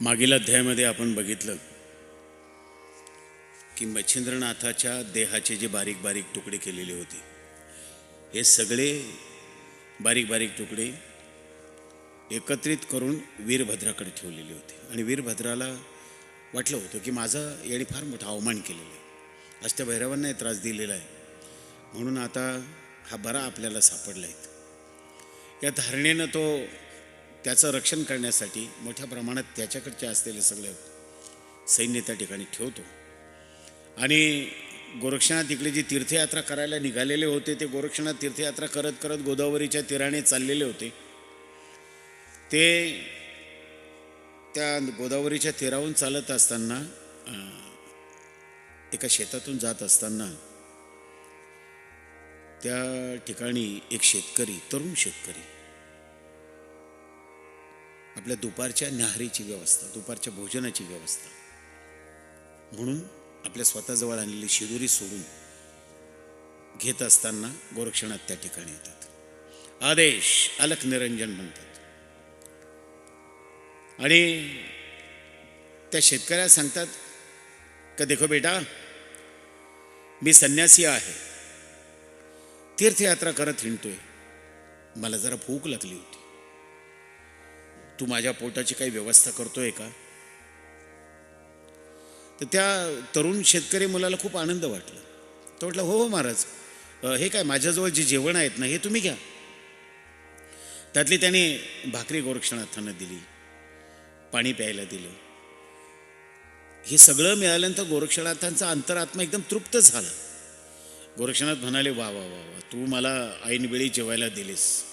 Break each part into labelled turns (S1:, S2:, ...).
S1: मागील अध्यायामध्ये आपण बघितलं की मच्छिंद्रनाथाच्या देहाचे जे बारीक बारीक तुकडे केलेले होते हे सगळे बारीक बारीक तुकडे एकत्रित करून वीरभद्राकडे ठेवलेले होते. आणि वीरभद्राला वाटलं होतं की माझं याने फार मोठा अवमान केलेला आहे. अष्टभैरवांनाही त्रास दिलेला आहे. म्हणून आता हा बरा आपल्याला सापडला आहे. या धारणेनं तो त्याचं रक्षण करण्यासाठी मोठ्या प्रमाणात त्याच्याकडचे असलेले सगळे सैन्य त्या ठिकाणी ठेवतो. आणि गोरक्षनाथ इकडे जी तीर्थयात्रा करायला निघालेले होते ते गोरक्षनाथ तीर्थयात्रा करत करत गोदावरीच्या तीराने चाललेले होते. ते त्या गोदावरीच्या तीराहून चालत असताना एका शेतातून जात असताना त्या ठिकाणी एक शेतकरी तरुण शेतकरी आपल्या दुपारच्या न्याहारीची व्यवस्था दुपारच्या भोजनाची व्यवस्था. म्हणून आपल्या स्वतःजवळ आणलेली शिदोरी सोडून घेत असताना गोरक्षणात त्या ठिकाणी येतात. आदेश अलख निरंजन म्हणतात. आणि त्या शेतकऱ्याला सांगतात का देखो बेटा मी संन्यासी आहे. तीर्थयात्रा करत हिंडतोय. मला जरा भूक लागली होती. तू माझ्या पोटाची काही व्यवस्था करतोय का? तर त्या तरुण शेतकरी मुलाला खूप आनंद वाटला. तो म्हटलं हो हो महाराज. हे काय माझ्याजवळ जे जेवण आहेत ना हे तुम्ही घ्या. त्यातली त्याने भाकरी गोरक्षणार्थानं दिली पाणी प्यायला दिलं. हे सगळं मिळाल्यानंतर गोरक्षनाथांचा अंतरात्मा एकदम तृप्त झाला. गोरक्षनाथ म्हणाले वा वा वा वा तू मला ऐनवेळी जेवायला दिलीस.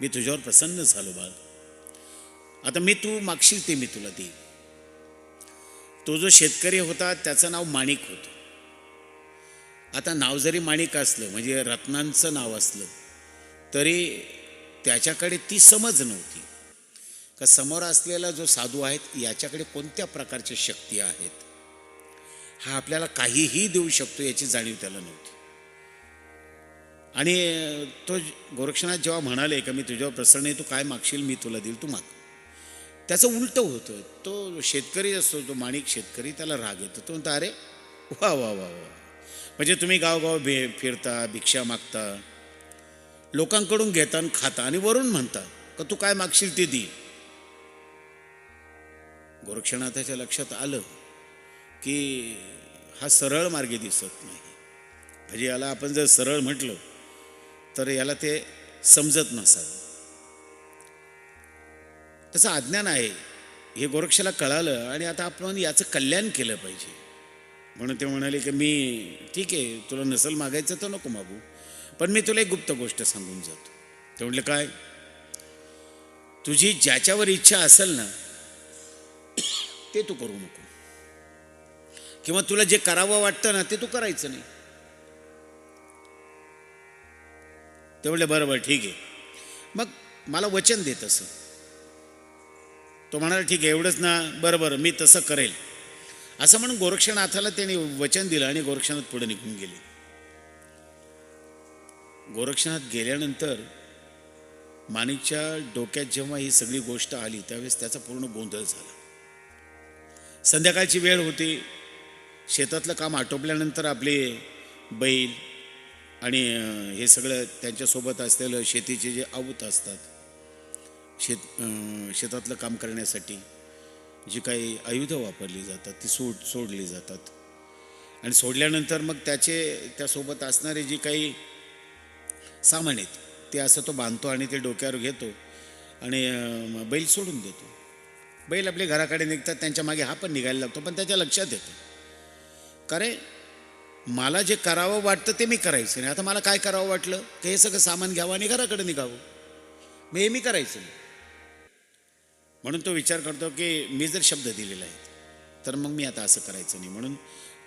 S1: मी तुझ्यावर प्रसन्न झालो बाळ. आता मी तू मागशील ते मी तुला देईन. तो जो शेतकरी होता त्याचं नाव माणिक होतं. आता नाव जरी माणिक असलं म्हणजे रत्नांचं नाव असलं तरी त्याच्याकडे ती समज नव्हती. का समोर असलेला जो साधू आहेत याच्याकडे कोणत्या प्रकारच्या शक्ती आहेत? हा आपल्याला काहीही देऊ शकतो याची जाणीव त्याला नव्हती. आणि तो गोरक्षनाथ जेव्हा म्हणाले का मी तुझ्यावर प्रसन्न आहे तू काय मागशील मी तुला देईल तू माग. त्याचं उलटं होतं तो शेतकरी असतो तो माणिक शेतकरी त्याला राग येतो. तो म्हणतो अरे वा वा वा वा. म्हणजे तुम्ही गावगाव भे फिरता भिक्षा मागता. लोकांकडून घेता आणि खाता आणि वरून म्हणता का तू काय मागशील ते दे. गोरक्षनाथाच्या लक्षात आलं की हा सरळ मार्गे दिसत नाही. म्हणजे याला आपण जर सरळ म्हटलं तर याला ते समजत नसावं. त्याचं अज्ञान आहे. हे गोरक्षाला कळालं आणि आता आपण याचं कल्याण केलं पाहिजे. म्हणून ते म्हणाले की मी ठीक आहे तुला नसल मागायचं तर नको मागू. पण मी तुला एक गुप्त गोष्ट सांगून जातो. ते म्हटलं काय? तुझी ज्याच्यावर इच्छा असेल ना ते तू करू नको. किंवा तुला जे करावं वाटतं ना ते तू करायचं नाही. ते म्हटलं बरं बरं ठीक आहे. मग मला वचन देत असं. तो म्हणाला ठीक आहे एवढंच ना बरं बरं मी तसं करेल. असं म्हणून गोरक्षनाथाला त्याने वचन दिलं आणि गोरक्षनाथ पुढे निघून गेले. गोरक्षनाथ गेल्यानंतर माणिकच्या डोक्यात जेव्हा ही सगळी गोष्ट आली त्यावेळेस त्याचा पूर्ण गोंधळ झाला. संध्याकाळची वेळ होती. शेतातलं काम आटोपल्यानंतर आपले बैल आणि हे सगळं त्यांच्यासोबत असलेलं शेतीचे जे आऊत असतात शेत शेतातलं काम करण्यासाठी जी काही आयुधं वापरली जातात ती सोड सोडली जातात. आणि सोडल्यानंतर मग त्याचे त्यासोबत असणारे जी काही सामान आहेत ते असं तो बांधतो आणि ते डोक्यावर घेतो आणि बैल सोडून देतो. बैल आपले घराकडे निघतात त्यांच्या मागे हा पण निघायला लागतो पण त्याच्या लक्षात येतं. का रे मला जे करावं वाटतं ते मी करायचं नाही. आता मला काय करावं वाटलं? की हे सगळं सामान घ्यावं आणि घराकडे निघावं. मग हे मी करायचं नाही. म्हणून तो विचार करतो की मी जर शब्द दिलेला आहे तर मग मी आता असं करायचं नाही. म्हणून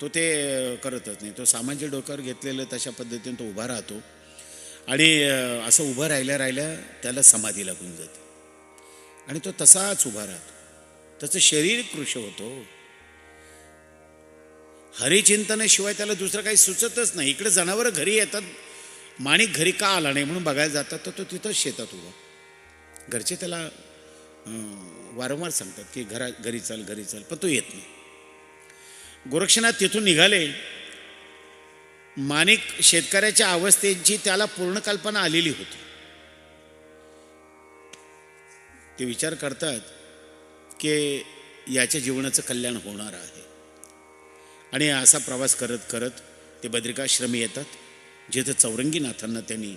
S1: तो ते करतच नाही. तो सामान्य डोक्यावर घेतलेलं तशा पद्धतीने तो उभा राहतो आणि असं उभं राहिल्या राहिल्या त्याला समाधी लागून जाते. आणि तो तसाच उभा राहतो. त्याचं शरीर कृश होतो हो. हरिचिंतनाशिवाय त्याला दुसरं काही सुचतच नाही. इकडे जनावरं घरी येतात माणिक घरी का आला नाही म्हणून बघायला जातात तर तो तिथंच शेतात उभा. घरचे त्याला वारंवार सांगतात की घरा घरी चाल घरी चाल पण तो येत नाही. गोरक्षनाथ तिथून निघाले. माणिक शेतकऱ्याच्या अवस्थेची त्याला पूर्ण कल्पना आलेली होती. ते विचार करतात की याच्या जीवनाचं कल्याण होणार आहे. आणि असा प्रवास करत करत ते बद्रिकाश्रमी येतात जिथं चौरंगीनाथांना त्यांनी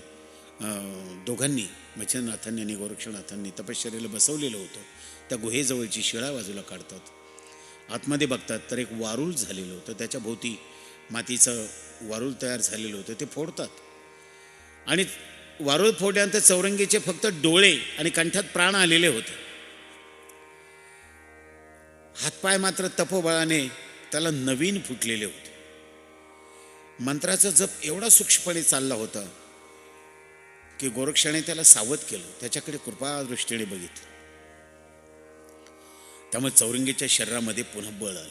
S1: दोघांनी मच्छनाथांनी आणि गोरक्षनाथांनी तपश्चर्याला बसवलेलं होतं. त्या गुहेजवळची शिळा बाजूला काढतात. आतमध्ये बघतात तर एक वारूळ झालेलं होतं. त्याच्या भोवती मातीचं वारूळ तयार झालेलं होतं. ते फोडतात. आणि वारूळ फोडल्यानंतर चौरंगीचे फक्त डोळे आणि कंठात प्राण आलेले होते. हातपाय मात्र तपोबळाने त्याला नवीन फुटलेले होते. मंत्राचा जप एवढा सूक्ष्मपणे चालला होता की गोरक्षाने त्याला सावध केलं. त्याच्याकडे कृपादृष्टीने बघितलं. त्यामुळे चौरंगीच्या शरीरामध्ये पुन्हा बळ आलं.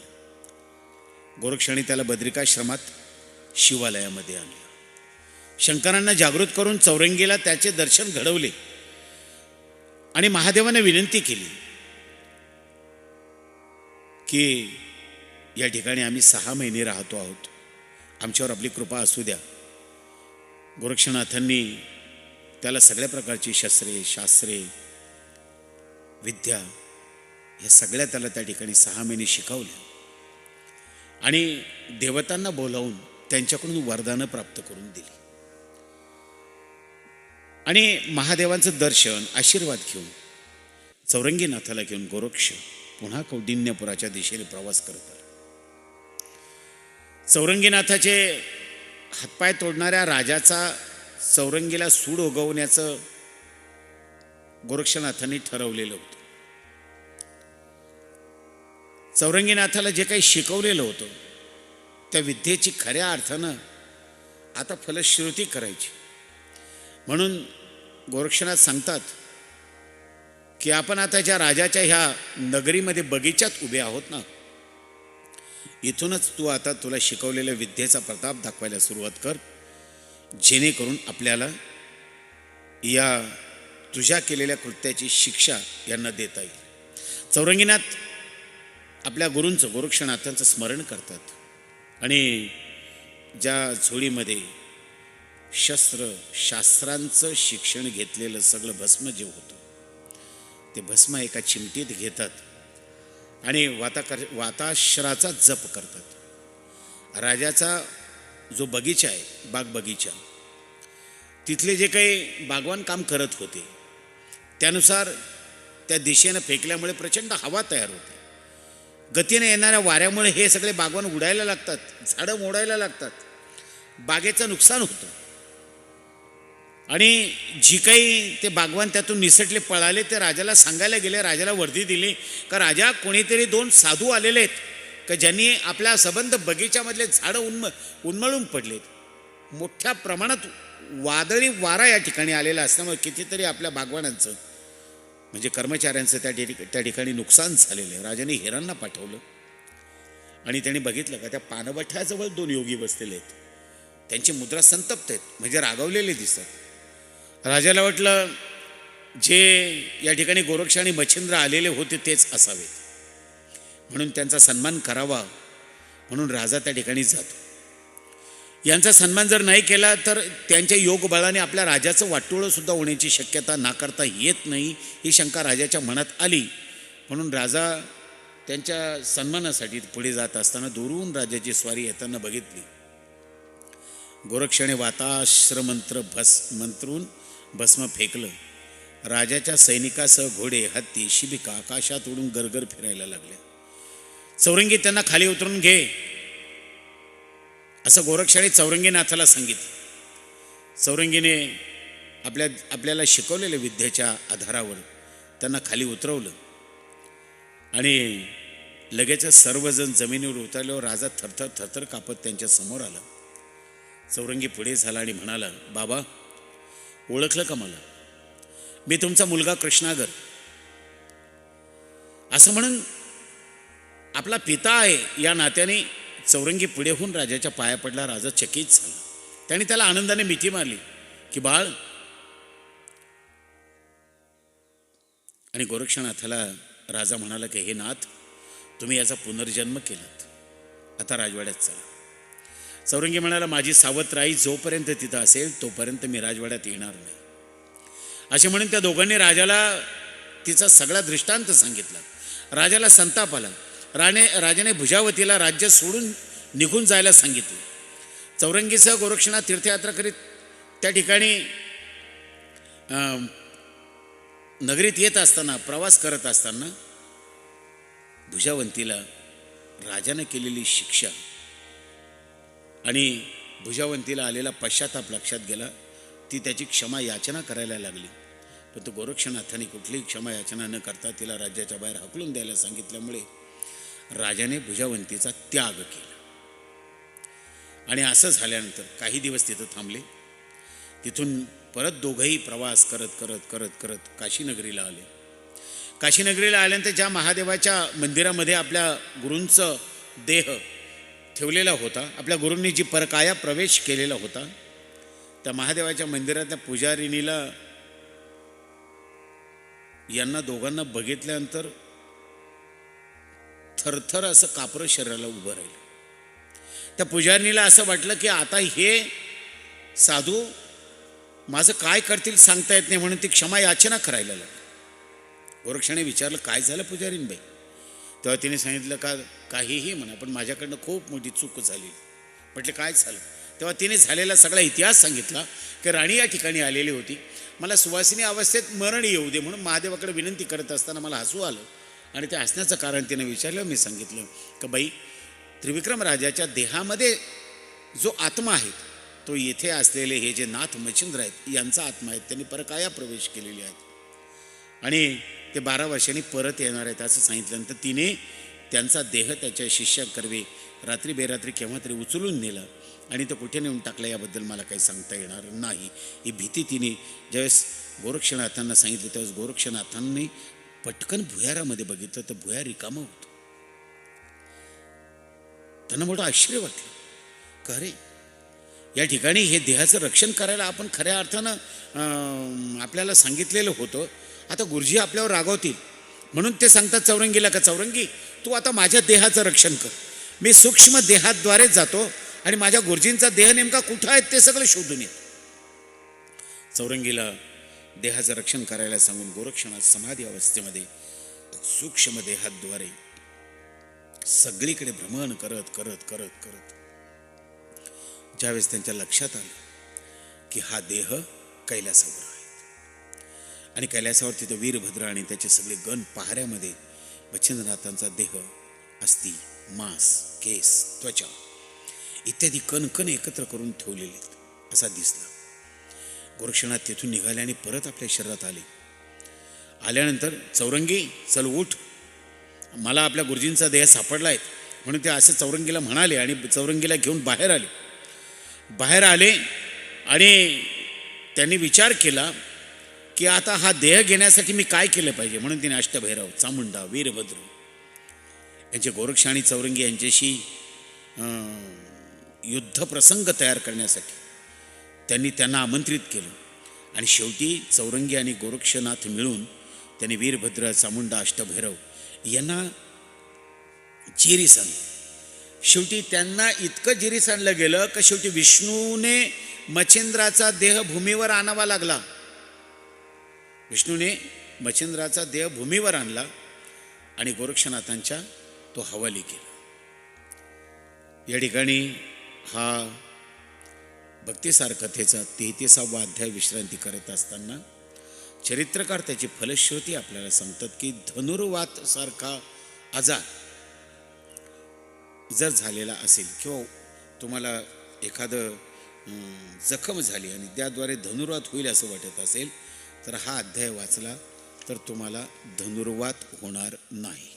S1: गोरक्षाने त्याला बद्रिकाश्रमात शिवालयामध्ये आणलं. शंकरांना जागृत करून चौरंगीला त्याचे दर्शन घडवले. आणि महादेवाने विनंती केली की या ठिकाणी आम्ही सहा महिने राहतो आहोत. आमच्यावर आपली कृपा असू द्या. गोरक्षनाथांनी त्याला सगळ्या प्रकारची शस्त्रे शास्त्रे विद्या या सगळ्या त्याला त्या ठिकाणी सहा महिने शिकवल्या. आणि देवतांना बोलावून त्यांच्याकडून वरदानं प्राप्त करून दिली. आणि महादेवांचं दर्शन आशीर्वाद घेऊन चौरंगीनाथाला घेऊन गोरक्ष पुन्हा कौंडिन्यपुराच्या दिशेने प्रवास करत आला. चौरंगीनाथाचे हातपाय तोडणाऱ्या राजाचा चौरंगीला सूड उगवण्याचं गोरक्षनाथांनी ठरवलेलं होतं. चौरंगीनाथाला जे काही शिकवलेलं होतं त्या विद्येची खऱ्या अर्थानं आता फलश्रुती करायची. म्हणून गोरक्षनाथ सांगतात की आपण आता ज्या राजाच्या ह्या नगरीमध्ये बगीच्यात उभे आहोत ना इथूनच तू आता तुला शिकवलेल्या विद्येचा प्रताप दाखवायला सुरुवात कर. जेणेकरून आपल्याला या तुझ्या केलेल्या कृत्याची शिक्षा यांना देता येईल. चौरंगीनाथ आपल्या गुरूंचं गोरक्षनाथांचं स्मरण करतात. आणि ज्या झोळीमध्ये शस्त्र शास्त्रांचं शिक्षण घेतलेलं सगळं भस्म जे होतं ते भस्म एका चिमटीत घेतात आणि वाताकर वाताश्राचा जप करतात. राजाचा जो बगीचा आहे बाग बगीचा. तिथले जे काही बागवान काम करत होते त्यानुसार त्या दिशेनं फेकल्यामुळे प्रचंड हवा तयार होते. गतीने येणाऱ्या वाऱ्यामुळे हे सगळे बागवान उडायला लागतात झाडं मोडायला लागतात. बागेचं नुकसान होतं. आणि जी काही ते बागवान त्यातून निसटले पळाले ते राजाला सांगायला गेले राजाला वर्दी दिली का राजा कोणीतरी दोन साधू आलेले आहेत. का ज्यांनी आपल्या संबंध बगीच्यामधले झाडं उन्म उन्मळून पडलेत. मोठ्या प्रमाणात वादळी वारा या ठिकाणी आलेला असल्यामुळे कितीतरी आपल्या बागवानांचं म्हणजे कर्मचाऱ्यांचं त्या ठिक त्या ठिकाणी नुकसान झालेलं आहे. राजाने हिरांना पाठवलं. आणि त्यांनी बघितलं का त्या पानवठ्याजवळ दोन योगी बसलेले आहेत. त्यांची मुद्रा संतप्त आहेत म्हणजे रागवलेले दिसतात. राजाला वाटलं जे या ठिकाणी गोरक्ष आणि मच्छिंद्र आलेले होते तेच असावेत. म्हणून त्यांचा सन्मान करावा म्हणून राजा त्या ठिकाणी जातो. यांचा सन्मान जर नाही केला तर त्यांच्या योगबळाने आपल्या राजाचं वाटोळंसुद्धा होण्याची शक्यता नाकारता येत नाही ही शंका राजाच्या मनात आली. म्हणून राजा त्यांच्या सन्मानासाठी पुढे जात असताना दुरून राजाची स्वारी येताना बघितली. गोरक्षणे वाताश्रमंत्र भस मंत्रून भस्म फेकलं. राजाच्या सैनिकासह घोडे हत्ती शिबिका आकाशात उडून गरगर फिरायला लागल्या. चौरंगी त्यांना खाली उतरून घे. असं गोरक्षाने चौरंगीनाथाला सांगितलं. चौरंगीने आपल्या आपल्याला शिकवलेल्या विद्येच्या आधारावर त्यांना खाली उतरवलं. आणि लगेचच सर्वजण जमिनीवर उतरल्यावर राजा थरथर थरथर कापत त्यांच्यासमोर आला. चौरंगी पुढे झाला आणि म्हणाला बाबा ओळखलं का मला? मी तुमचा मुलगा कृष्णागर. असं म्हणून आपला पिता आहे या नात्याने चौरंगी पुढे होऊन राजाच्या पाया पडला राजा चकित झाला. त्याने त्याला आनंदाने मिठी मारली की बाळ आणि गोरक्षनाथाला राजा म्हणाला की हे नाथ तुम्ही याचा पुनर्जन्म केलात. आता राजवाड्यात चला. चौरंगी म्हणाला माझी सावत्राई जोपर्यंत तिथं असेल तोपर्यंत मी राजवाड्यात येणार नाही. असे म्हणून त्या दोघांनी राजाला तिचा सगळा दृष्टांत सांगितला. राजाला संताप आला. राणे राजाने भुजावतीला राज्य सोडून निघून जायला सांगितले. चौरंगीसह गोरक्षनाथ तीर्थयात्रा करीत त्या ठिकाणी नगरीत येत असताना प्रवास करत असताना भुजावंतीला राजानं केलेली शिक्षा आणि भुजावंतीला आलेला पश्चाताप लक्षात गेला. ती त्याची क्षमा याचना करायला लागली. पण तो गोरक्षनाथाने कुठलीही क्षमा याचना न करता तिला राज्याच्या बाहेर हकलून द्यायला सांगितल्यामुळे राजाने भुजावंतीचा त्याग केला. आणि असं झाल्यानंतर काही दिवस तिथं थांबले. तिथून परत दोघंही प्रवास करत करत करत करत काशीनगरीला आले. काशीनगरीला आल्यानंतर ज्या महादेवाच्या मंदिरामध्ये आपल्या गुरूंचं देह ठेवलेला होता आपल्या गुरूंनी जी परकाया प्रवेश केलेला होता त्या महादेवाच्या मंदिरातल्या पुजारिणीला यांना दोघांना बघितल्यानंतर थरथर असं कापरं शरीराला उभं राहिलं. त्या पुजारिनीला असं वाटलं की आता हे साधू माझं काय करतील सांगता येत नाही म्हणून ती क्षमा याचना करायला लागली. गोरक्षाने विचारलं काय झालं पुजारीनबाई तेव्हा तिने सांगितलं का काहीही म्हणा पण माझ्याकडनं खूप मोठी चूक झाली. म्हटलं काय झालं? तेव्हा तिने झालेला सगळा इतिहास सांगितला की राणी या ठिकाणी आलेली होती. मला सुवासिनी अवस्थेत मरण येऊ दे म्हणून महादेवाकडे विनंती करत असताना मला हसू आलं. आणि ते असण्याचं कारण तिने विचारलं मी सांगितलं का बाई त्रिविक्रम राजाच्या देहामध्ये जो आत्मा आहे तो येथे असलेले हे जे नाथ मच्छिंद्र आहेत यांचा आत्मा आहेत त्यांनी परकाया प्रवेश केलेले आहेत. आणि ते बारा वर्षांनी परत येणार आहेत असं सांगितल्यानंतर तिने त्यांचा देह त्याच्या शिष्याकरवे रात्री बेरात्री केव्हा तरी उचलून नेला आणि तो कुठे नेऊन टाकला याबद्दल मला काही सांगता येणार नाही. ही भीती तिने ज्यावेळेस गोरक्षनाथांना सांगितलं त्यावेळेस गोरक्षनाथांनी पटकन भुयारामध्ये बघितलं तर भुयार रिकामं होतं. त्यांना मोठं आश्चर्य वाटलं. का या ठिकाणी हे देहाचं रक्षण करायला आपण खऱ्या अर्थानं आपल्याला सांगितलेलं होतं. आता गुरुजी आपल्यावर रागवतील. म्हणून ते सांगतात चौरंगीला का? चौरंगी तू आता माझ्या देहाचं रक्षण कर. मी सूक्ष्म देहाद्वारेच जातो आणि माझ्या गुरुजींचा देह नेमका कुठं आहे ते सगळं शोधून येत. चौरंगीला देहाचं रक्षण करायला सांगून गोरक्षणात समाधी अवस्थेमध्ये सूक्ष्म देहाद्वारे सगळीकडे भ्रमण करत करत करत करत. ज्यावेळेस त्यांच्या लक्षात आलं की हा देह कैलासावर आहे. आणि कैलासावर तिथं वीरभद्र आणि त्याचे सगळे गण पहाऱ्यामध्ये बच्छिंद्रनाथांचा देह अस्थि मांस केस त्वचा इत्यादी कणकण एकत्र करून ठेवलेले आहेत. असा दिसला. गोरक्षनाथ तेथून निघाले आणि परत आपल्या शरीरात आले. आल्यानंतर चौरंगी चल उठ. मला आपल्या गुरुजींचा देह सापडला आहे. म्हणून ते असे चौरंगीला म्हणाले आणि चौरंगीला घेऊन बाहेर आले. बाहेर आले आणि त्यांनी विचार केला की आता हा देह घेण्यासाठी मी काय केलं पाहिजे? म्हणून तिने अष्टभैरव चामुंडा वीरभद्र यांचे गोरक्ष आणि चौरंगी यांच्याशी युद्धप्रसंग तयार करण्यासाठी त्यांनी त्यांना आमंत्रित केलं. आणि शेवटी चौरंगी आणि गोरक्षनाथ मिळून त्यांनी वीरभद्र चामुंडा अष्टभैरव यांना जेरी आणलं शेवटी त्यांना इतकं जिरीस आणलं गेलं की शेवटी विष्णूने मच्छिंद्राचा देह भूमीवर आणावा लागला. विष्णूने मच्छिंद्राचा देह भूमीवर आणला आणि गोरक्षनाथांच्या तो हवाली केला. या ठिकाणी हा भक्तिसारकथेचा तेहतीसावा अध्याय विश्रांती करत असताना चरित्रकार त्याची फलश्रुती आपल्याला सांगतात की धनुर्वात सारखा आजार जर झालेला असेल किंवा तुम्हाला एखादं जखम झाली आणि त्याद्वारे धनुर्वात होईल असं वाटत असेल तर हा अध्याय वाचला तर तुम्हाला धनुर्वात होणार नाही.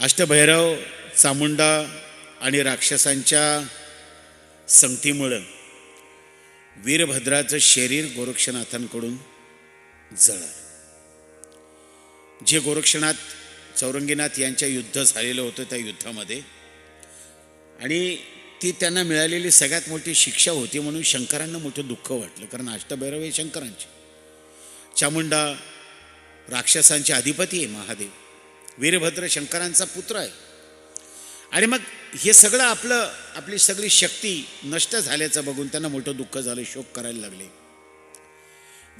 S1: अष्टभैरव चामुंडा आणि राक्षसांच्या संगतीमुळं वीरभद्राचं शरीर गोरक्षनाथांकडून जळालं. जे गोरक्षनाथ चौरंगीनाथ यांच्या युद्ध झालेलं होतं त्या युद्धामध्ये आणि ती त्यांना मिळालेली सगळ्यात मोठी शिक्षा होती म्हणून शंकरांना मोठं दुःख वाटलं कारण अष्टभैरव हे शंकरांचे. चामुंडा राक्षसांचे अधिपती आहे महादेव. वीरभद्र शंकरांचा पुत्र आहे. आणि मग हे सगळं आपलं आपली सगळी शक्ती नष्ट झाल्याचं बघून त्यांना मोठं दुःख झालं शोक करायला लागले.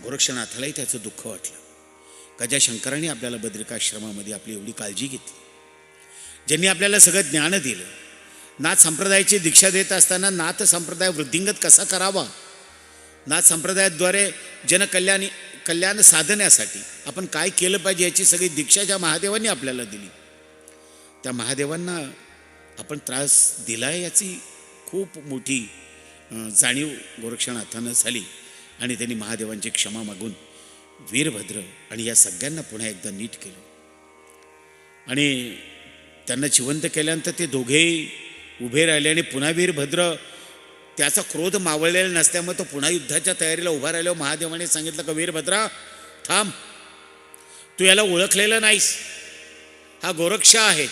S1: गोरक्षनाथालाही त्याचं दुःख वाटलं. का ज्या शंकरांनी आपल्याला बद्रिकाश्रमामध्ये आपली एवढी काळजी घेतली. ज्यांनी आपल्याला सगळं ज्ञान दिलं नाथ संप्रदायाची दीक्षा देत असताना नाथ संप्रदाय वृद्धिंगत कसा करावा? नाथ संप्रदायाद्वारे जनकल्याणी कल्याण साधण्यासाठी आपण काय केलं पाहिजे याची सगळी दीक्षा ज्या महादेवांनी आपल्याला दिली. त्या महादेवांना आपण त्रास दिला आहे याची खूप मोठी जाणीव गोरक्षनाथानं झाली. आणि त्यांनी महादेवांची क्षमा मागून वीरभद्र आणि या सगळ्यांना पुन्हा एकदा नीट केलं. आणि त्यांना जिवंत केल्यानंतर ते दोघेही उभे राहिले आणि पुन्हा वीरभद्र त्याचा क्रोध मावळलेला नसल्यामुळे तो पुन्हा युद्धाच्या तयारीला उभा राहिल्यावर महादेवाने सांगितलं का वीरभद्रा थांब. तू याला ओळखलेलं नाहीस. हा गोरक्षा आहे.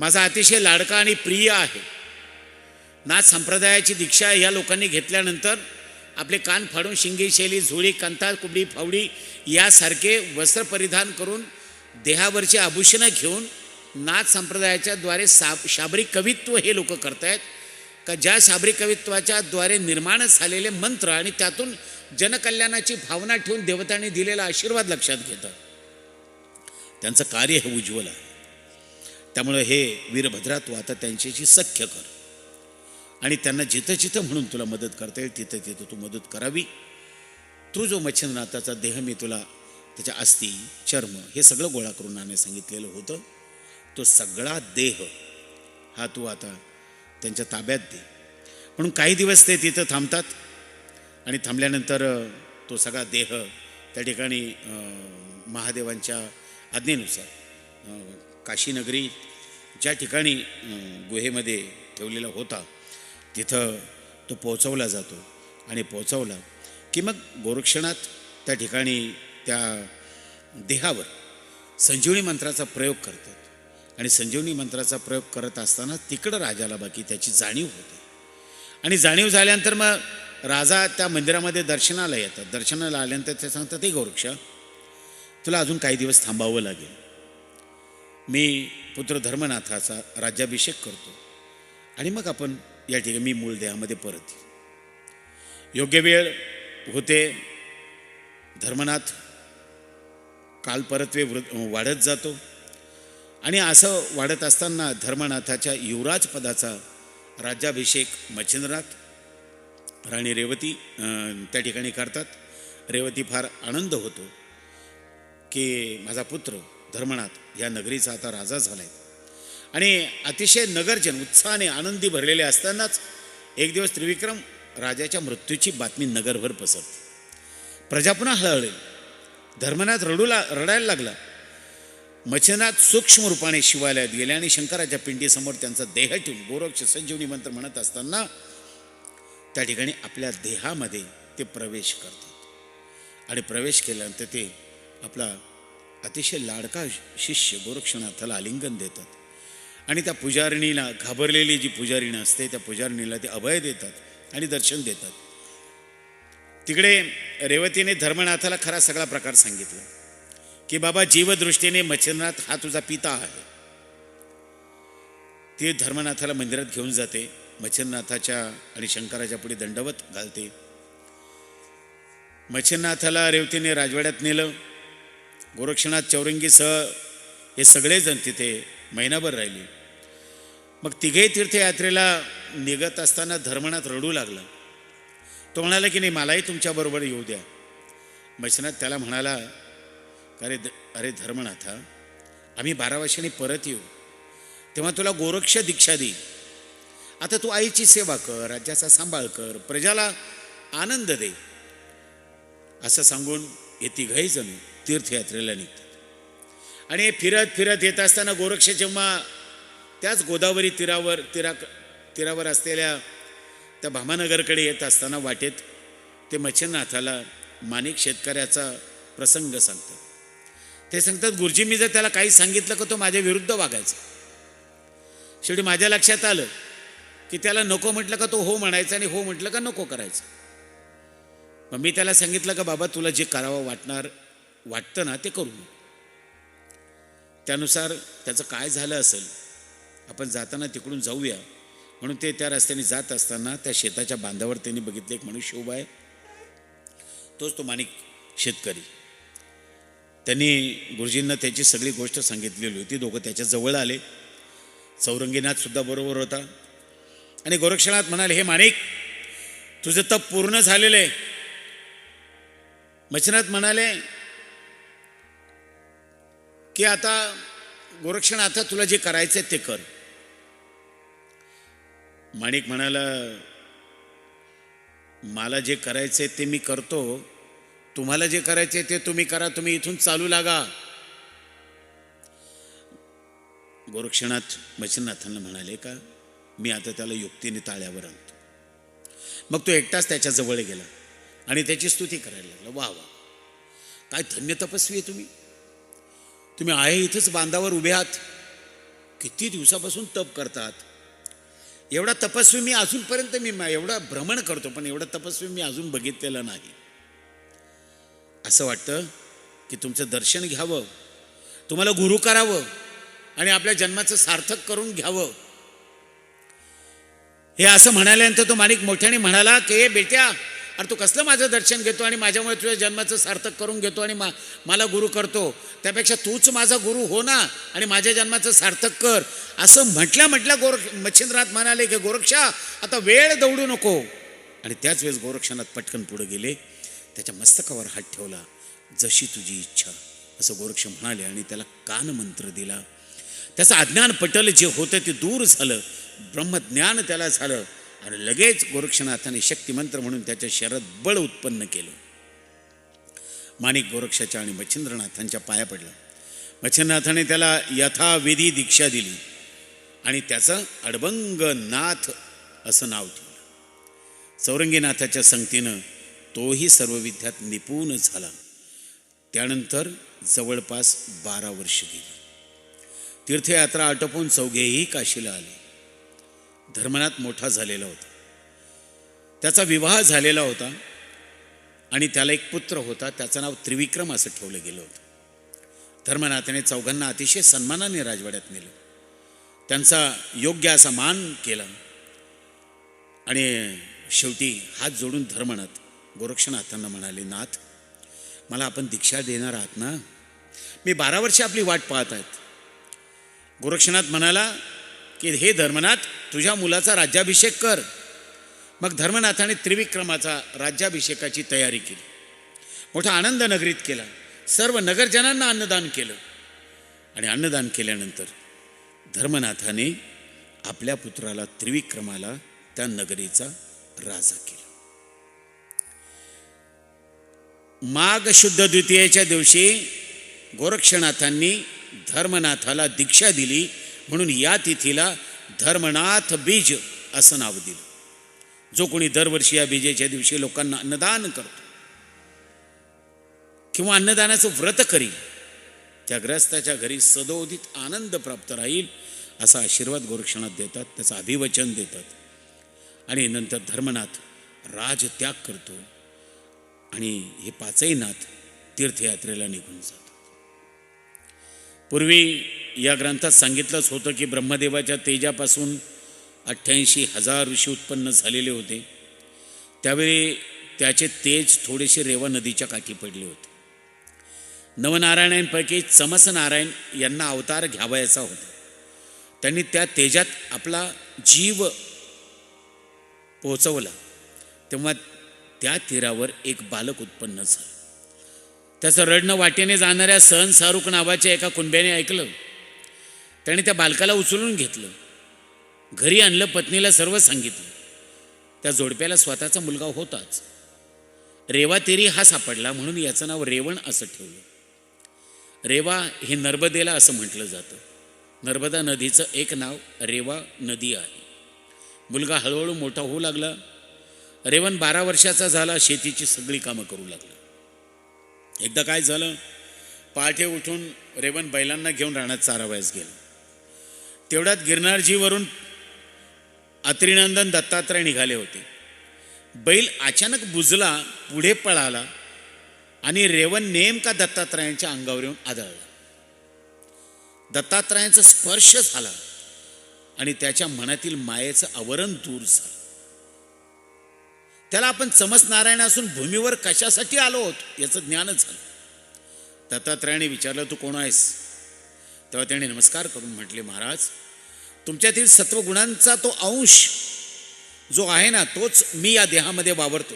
S1: माझा अतिशय लाडका आणि प्रिय आहे. नाथ संप्रदायाची दीक्षा या लोकांनी घेतल्यानंतर आपले कान फाडून शिंगी शैली झोळी कंता कुबडी फावडी यासारखे वस्त्र परिधान करून देहावरची आभूषणं घेऊन नाथ संप्रदायाच्या द्वारे सा शाबरी कवित्व हे लोक करतायत. का ज्या शाबरी कवित्वाच्या द्वारे निर्माण झालेले मंत्र आणि त्यातून जनकल्याणाची भावना ठेवून देवतांनी दिलेला आशीर्वाद लक्षात घेतं त्यांचं कार्य हे उज्ज्वल आहे. त्यामुळं हे वीरभद्रा तू आता त्यांच्याशी सख्य कर. आणि त्यांना जिथं जिथं म्हणून तुला मदत करता येईल तिथं तिथं तू मदत करावी. तू जो मच्छिंद्रनाथाचा देह मी तुला त्याच्या अस्थि चर्म हे सगळं गोळा करून नाने सांगितलेलं होतं तो सगळा देह हा तू आता त्यांच्या ताब्यात दे. म्हणून काही दिवस ते तिथं थांबतात आणि थांबल्यानंतर तो सगळा देह त्या ठिकाणी महादेवांच्या आज्ञेनुसार काशीनगरी ज्या ठिकाणी गुहेमध्ये ठेवलेला होता तिथं तो पोचवला जातो. आणि पोचवला की मग गोरक्षणात त्या ठिकाणी त्या देहावर संजीवनी मंत्राचा प्रयोग करतात. आणि संजीवनी मंत्राचा प्रयोग करत असताना तिकडं राजाला बाकी त्याची जाणीव होते. आणि जाणीव झाल्यानंतर मग राजा त्या मंदिरामध्ये दर्शनाला येतात. दर्शनाला आल्यानंतर ते सांगतात ते गोरक्ष तुला अजून काही दिवस थांबावं लागेल. मी पुत्र धर्मनाथाचा राज्याभिषेक करतो. आणि मग आपण या ठिकाणी मी मूळ देहामध्ये परत. योग्य वेळ होते धर्मनाथ काल परतवे वृ- वाढत जातो. आणि असं वाढत असताना धर्मनाथाच्या युवराज पदाचा राज्याभिषेक मच्छिंद्रनाथ राणी रेवती त्या ठिकाणी करतात. रेवती फार आनंद होतो की माझा पुत्र धर्मनाथ या नगरीचा आता राजा झालाय. आणि अतिशय नगरजन उत्साहाने आनंदी भरलेले असतानाच एक दिवस त्रिविक्रम राजाच्या मृत्यूची बातमी नगरभर पसरते. प्रजा पुन्हा हळहळेल. धर्मनाथ रडू ला रडायला लागला. मच्छनाथ सूक्ष्म रूपाने शिवालयात गेले आणि शंकराच्या पिंडीसमोर त्यांचा देह ठेवून गोरक्ष संजीवनी मंत्र म्हणत असताना त्या ठिकाणी आपल्या देहामध्ये ते प्रवेश करतात. आणि प्रवेश केल्यानंतर ते आपला अतिशय लाडका शिष्य गोरक्षनाथाला आलिंगन देतात. आणि त्या पुजारिणीला घाबरलेली जी पुजारीण असते त्या पुजारिणीला ते अभय देतात आणि दर्शन देतात. तिकडे रेवतीने धर्मनाथाला खरा सगळा प्रकार सांगितला. की बाबा जीवदृष्टीने मच्छिंद्रनाथ हा तुझा पिता आहे. ती धर्मनाथाला मंदिरात घेऊन जाते मच्छिंद्रनाथाच्या आणि शंकराच्या पुढे दंडवत घालते. मच्छिंद्रनाथाला रेवतीने राजवाड्यात नेलं. गोरक्षनाथ चौरंगीसह हे सगळेजण तिथे महिनाभर राहिले. मग तिघेही तीर्थयात्रेला निघत असताना धर्मनाथ रडू लागला. तो म्हणाला की नाही मलाही तुमच्याबरोबर येऊ द्या. मच्छनाथ त्याला म्हणाला अरे द अरे धर्मनाथा आम्ही बारा वर्षांनी परत येऊ. तेव्हा तुला गोरक्ष दीक्षा देईल आता तू आईची सेवा कर राज्याचा सांभाळ कर प्रजाला आनंद दे. असं सांगून हे तिघही जण तीर्थयात्रेला निघतात. आणि फिरत फिरत येत असताना गोरक्ष जेव्हा त्याच गोदावरी तीरावर तीरा तीरावर असलेल्या त्या भामानगरकडे येत असताना वाटेत ते मच्छिंद्रनाथाला माणिक शेतकऱ्याचा प्रसंग सांगतात. ते सांगतात गुरुजी मी जर त्याला काही सांगितलं का तो माझ्या विरुद्ध वागायचा. शेवटी माझ्या लक्षात आलं की त्याला नको म्हटलं का तो हो म्हणायचा आणि हो म्हटलं का नको करायचं. मग मी त्याला सांगितलं का बाबा तुला जे करावं वाटणार वाटतं ना ते करू. त्यानुसार त्याचं काय झालं असेल आपण जाताना तिकडून जाऊया. म्हणून ते त्या रस्त्याने जात असताना त्या शेताच्या बांधावर त्यांनी बघितलं एक मनुष्य उभा आहे. तोच तो माणिक शेतकरी. त्यांनी गुरुजींना त्याची सगळी गोष्ट सांगितलेली होती. दोघं त्याच्याजवळ आले. चौरंगीनाथ सुद्धा बरोबर होता. आणि गोरक्षनाथ म्हणाले हे माणिक तुझं तप पूर्ण झालेलं आहे. मच्छनाथ म्हणाले की आता गोरक्षनाथ तुला जे करायचं ते कर. माणिक म्हणाला मला जे करायचंय ते मी करतो. तुम्हाला जे करायचंय ते तुम्ही करा. तुम्ही इथून चालू लागा. गोरक्षनाथ मच्छनाथांना म्हणाले का? मी आता त्याला युक्तीने ताळ्यावर आणतो. मग तो एकटाच त्याच्याजवळ गेला आणि त्याची स्तुती करायला लागला. वा वा. काय धन्य तपस्वी आहे तुम्ही. तुम्ही आहे इथंच बांधावर उभे आहात. किती दिवसापासून तप करतात. एवढा तपस्वी मी अजूनपर्यंत मी एवढा भ्रमण करतो पण एवढा तपस्वी मी अजून बघितलेला नाही. असं वाटतं की तुमचं दर्शन घ्यावं. तुम्हाला गुरु करावं. आणि आपल्या जन्माचं सार्थक करून घ्यावं. हे असं म्हणाल्यानंतर तो माणिक मोठ्याने म्हणाला की "ए बेट्या अरे तू कसलं माझं दर्शन घेतो आणि माझ्यामुळे तुझ्या जन्माचं सार्थक करून घेतो आणि मा मला गुरु करतो? त्यापेक्षा तूच माझा गुरु हो ना? आणि माझ्या जन्माचं सार्थक कर. असं म्हटल्या म्हटल्या गोरक्ष मच्छिंद्रनाथ म्हणाले की गोरक्षा आता वेळ दौडू नको. आणि त्याच वेळेस गोरक्षनाथ पटकन पुढे गेले. त्याच्या मस्तकावर हात ठेवला. जशी तुझी इच्छा असं गोरक्ष म्हणाले आणि त्याला कान मंत्र दिला. त्याचं अज्ञान पटल जे होतं ते दूर झालं. ब्रह्मज्ञान त्याला झालं. आणि लगेच गोरक्षनाथाने शक्तिमंत्र म्हणून त्याच्या शरद बळ उत्पन्न केलं. माणिक गोरक्षाच्या आणि मच्छिंद्रनाथांच्या पाया पडला. मच्छिंद्रनाथाने त्याला यथाविधी दीक्षा दिली आणि त्याचं अडबंगनाथ असं नाव ठेवलं. चौरंगीनाथाच्या संगतीनं तोही सर्व विद्यात निपुण झाला. त्यानंतर जवळपास बारा वर्ष गेली. तीर्थयात्रा आटोपून चौघेही काशीला आले. धर्मनाथ मोठा झालेला होता. त्याचा विवाह झालेला होता आणि त्याला एक पुत्र होता. त्याचं नाव त्रिविक्रम असं ठेवलं गेलं होतं. धर्मनाथाने चौघांना अतिशय सन्मानाने राजवाड्यात नेलं. त्यांचा योग्य असा मान केला आणि शेवटी हात जोडून धर्मनाथ गोरक्षनाथांना म्हणाले नाथ मला आपण दीक्षा देणार आहात ना? मी बारा वर्षे आपली वाट पाहत आहेत. गोरक्षनाथ म्हणाला की हे धर्मनाथ तुझ्या मुलाचा राज्याभिषेक कर. मग धर्मनाथाने त्रिविक्रमाचा राज्याभिषेकाची तयारी केली. मोठा आनंद नगरीत केला. सर्व नगरजनांना अन्नदान केलं. आणि अन्नदान केल्यानंतर धर्मनाथाने आपल्या पुत्राला त्रिविक्रमाला त्या नगरीचा राजा केला. माघ शुद्ध द्वितीयेच्या दिवशी गोरक्षनाथांनी धर्मनाथाला दीक्षा दिली. म्हणून या तिथीला धर्मनाथ बीज असं नाव दिलं. जो कोणी दरवर्षी या बीजेच्या दिवशी लोकांना अन्नदान करतो किंवा अन्नदानाचं व्रत करील त्या ग्रस्ताच्या घरी सदोदित आनंद प्राप्त राहील असा आशीर्वाद गोरक्षणात देतात त्याचं अभिवचन देतात. आणि नंतर धर्मनाथ राजत्याग करतो आणि हे पाचही नाथ तीर्थयात्रेला निघून जातात. पूर्वी या ग्रंथात सांगितलंच होतं की ब्रह्मदेवाच्या तेजापासून अठ्ठ्याऐंशी हजार ऋषी उत्पन्न झालेले होते. त्यावेळी त्याचे तेज थोडेसे रेवा नदीच्या काठी पडले होते. नवनारायणांपैकी चमस नारायण यांना अवतार घ्यावायचा होता. त्यांनी त्या तेजात आपला जीव पोचवला तेव्हा त्या तीरावर एक बालक उत्पन्न झालं. त्याचं रडणं वाटेने जाणाऱ्या सहन शाहरुख नावाच्या एका कुंब्याने ऐकलं. त्याने त्या बालकाला उचलून घेतलं. घरी आणलं पत्नीला सर्व सांगितलं. त्या जोडप्याला स्वतःचा मुलगा होताच. रेवा तेरी हा सापडला म्हणून याचं नाव रेवण असं ठेवलं. रेवा हे नर्मदेला असं म्हटलं जातं. नर्मदा नदीचं एक नाव रेवा नदी आहे. मुलगा हळूहळू मोठा होऊ लागला. रेवण बारा वर्षाचा झाला शेतीची सगळी कामं करू लागला. एकदा काय झालं? पहाटे उठून रेवण बैलांना घेऊन राहण्यात चारावयास गेलं. तेवढ्यात गिरनारजीवरून अत्रिनंदन दत्तात्रय निघाले होते. बैल अचानक बुजला पुढे पळाला आणि रेवण नेमका दत्तात्रयांच्या अंगावर येऊन आदळला. दत्तात्रयांचा स्पर्श झाला आणि त्याच्या मनातील मायेचं आवरण दूर झालं. त्याला आपण चमस नारायण असून भूमीवर कशासाठी आलो होतो? याचं ज्ञानच झालं. दत्तात्रयाने विचारलं तू कोण आहेस? तेव्हा त्याने नमस्कार करून म्हटले महाराज तुमच्यातील सत्वगुणांचा तो अंश जो आहे ना तोच मी या देहामध्ये वावरतो.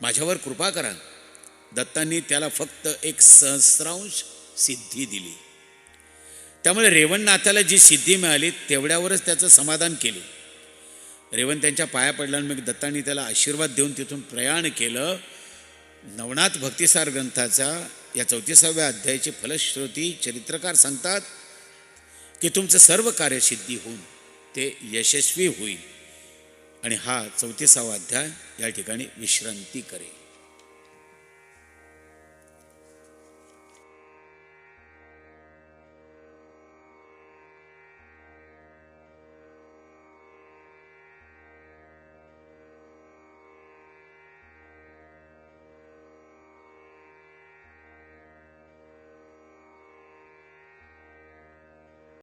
S1: माझ्यावर कृपा करा. दत्तांनी त्याला फक्त एक सहस्रांश सिद्धी दिली. त्यामुळे रेवणनाथाला जी सिद्धी मिळाली तेवढ्यावरच त्याचं समाधान केले. रेवण त्यांच्या पाया पडला आणि मग दत्तांनी त्याला आशीर्वाद देऊन तिथून प्रयाण केलं. नवनाथ भक्तिसार ग्रंथाचा या चौतीसाव्या अध्यायाची फलश्रुती चरित्रकार सांगतात की तुमचं सर्व कार्यसिद्धी होऊन ते यशस्वी होईल. आणि हा चौतीसावा अध्याय या ठिकाणी विश्रांती करेल.